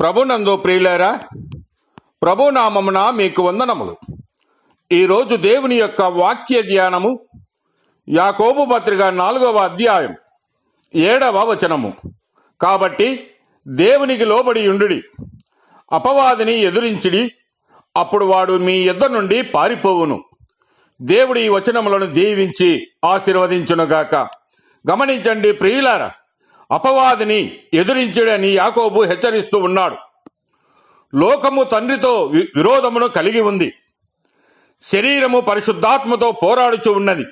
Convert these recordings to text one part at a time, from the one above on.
ప్రభునందు ప్రియులారా ప్రభునామమున మీకు వందనములు. ఈరోజు దేవుని యొక్క వాక్య ధ్యానము యాకోబు పత్రిక నాలుగవ అధ్యాయం ఏడవ వచనము. కాబట్టి దేవునికి లోబడి ఉండుడి అపవాదిని ఎదురించిడి అప్పుడు వాడు మీ ఇద్దరు నుండి పారిపోవును. దేవుడి ఈ వచనములను దీవించి ఆశీర్వదించునుగాక. గమనించండి ప్రియులారా అపవాదిని ఎదురించుడని యాకోబు హెచ్చరిస్తూ ఉన్నాడు. లోకము తండ్రితో విరోధమును కలిగి ఉంది. శరీరము పరిశుద్ధాత్మతో పోరాడుచు ఉన్నది.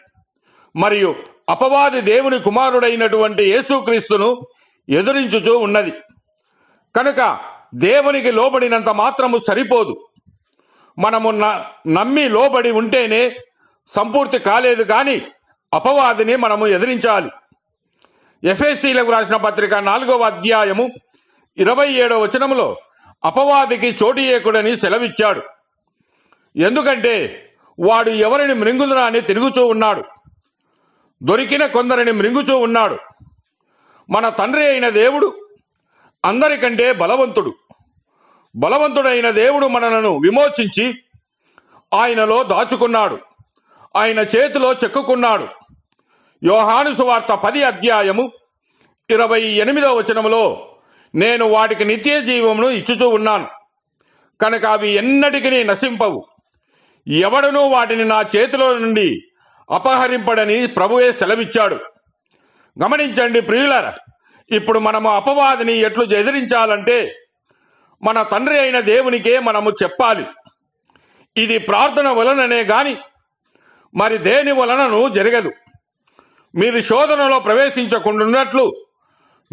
మరియు అపవాది దేవుని కుమారుడైనటువంటి యేసుక్రీస్తును ఎదురించుచూ ఉన్నది. కనుక దేవునికి లోబడినంత మాత్రము సరిపోదు. మనము నమ్మి లోబడి ఉంటేనే సంపూర్తి కాలేదు కానీ అపవాదిని మనము ఎదిరించాలి. ఎఫ్ఎస్సీలకు రాసిన పత్రిక నాలుగవ అధ్యాయము ఇరవై ఏడవ వచనములో అపవాదికి చోటియేకుడని సెలవిచ్చాడు. ఎందుకంటే వాడు ఎవరిని మృంగుదురా అని తిరుగుచూ ఉన్నాడు. దొరికిన కొందరిని మృంగుచూ ఉన్నాడు. మన తండ్రి అయిన దేవుడు అందరికంటే బలవంతుడు. బలవంతుడైన దేవుడు మనలను విమోచించి ఆయనలో దాచుకున్నాడు. ఆయన చేతిలో చెక్కుకున్నాడు. యోహాను సువార్త పది అధ్యాయము ఇరవై ఎనిమిదవ వచనములో నేను వాటికి నిత్య జీవమును ఇచ్చుచూ ఉన్నాను. కనుక అవి ఎన్నటికీ నశింపవు. ఎవడనూ వాటిని నా చేతిలో నుండి అపహరింపడని ప్రభువే సెలవిచ్చాడు. గమనించండి ప్రియులర ఇప్పుడు మనము అపవాదిని ఎట్లు ఎదిరించాలంటే మన తండ్రి అయిన దేవునికే మనము చెప్పాలి. ఇది ప్రార్థన వలననే గాని మరి దేని వలనను జరగదు. మీరు శోధనలో ప్రవేశించకుండాన్నట్లు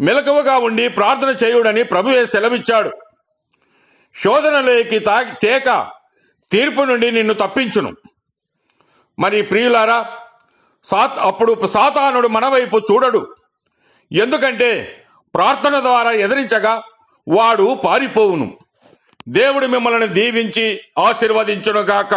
మెలకువగా ఉండి ప్రార్థన చేయుడని ప్రభువే సెలవిచ్చాడు. శోధనలోకి తా- తేక తీర్పు నుండి నిన్ను తప్పించును. మరి ప్రియులారా సాత్ అప్పుడు సాతానుడు మనవైపు చూడడు. ఎందుకంటే ప్రార్థన ద్వారా ఎదిరించగా వాడు పారిపోవును. దేవుడు మిమ్మల్ని దీవించి ఆశీర్వదించునుగాక.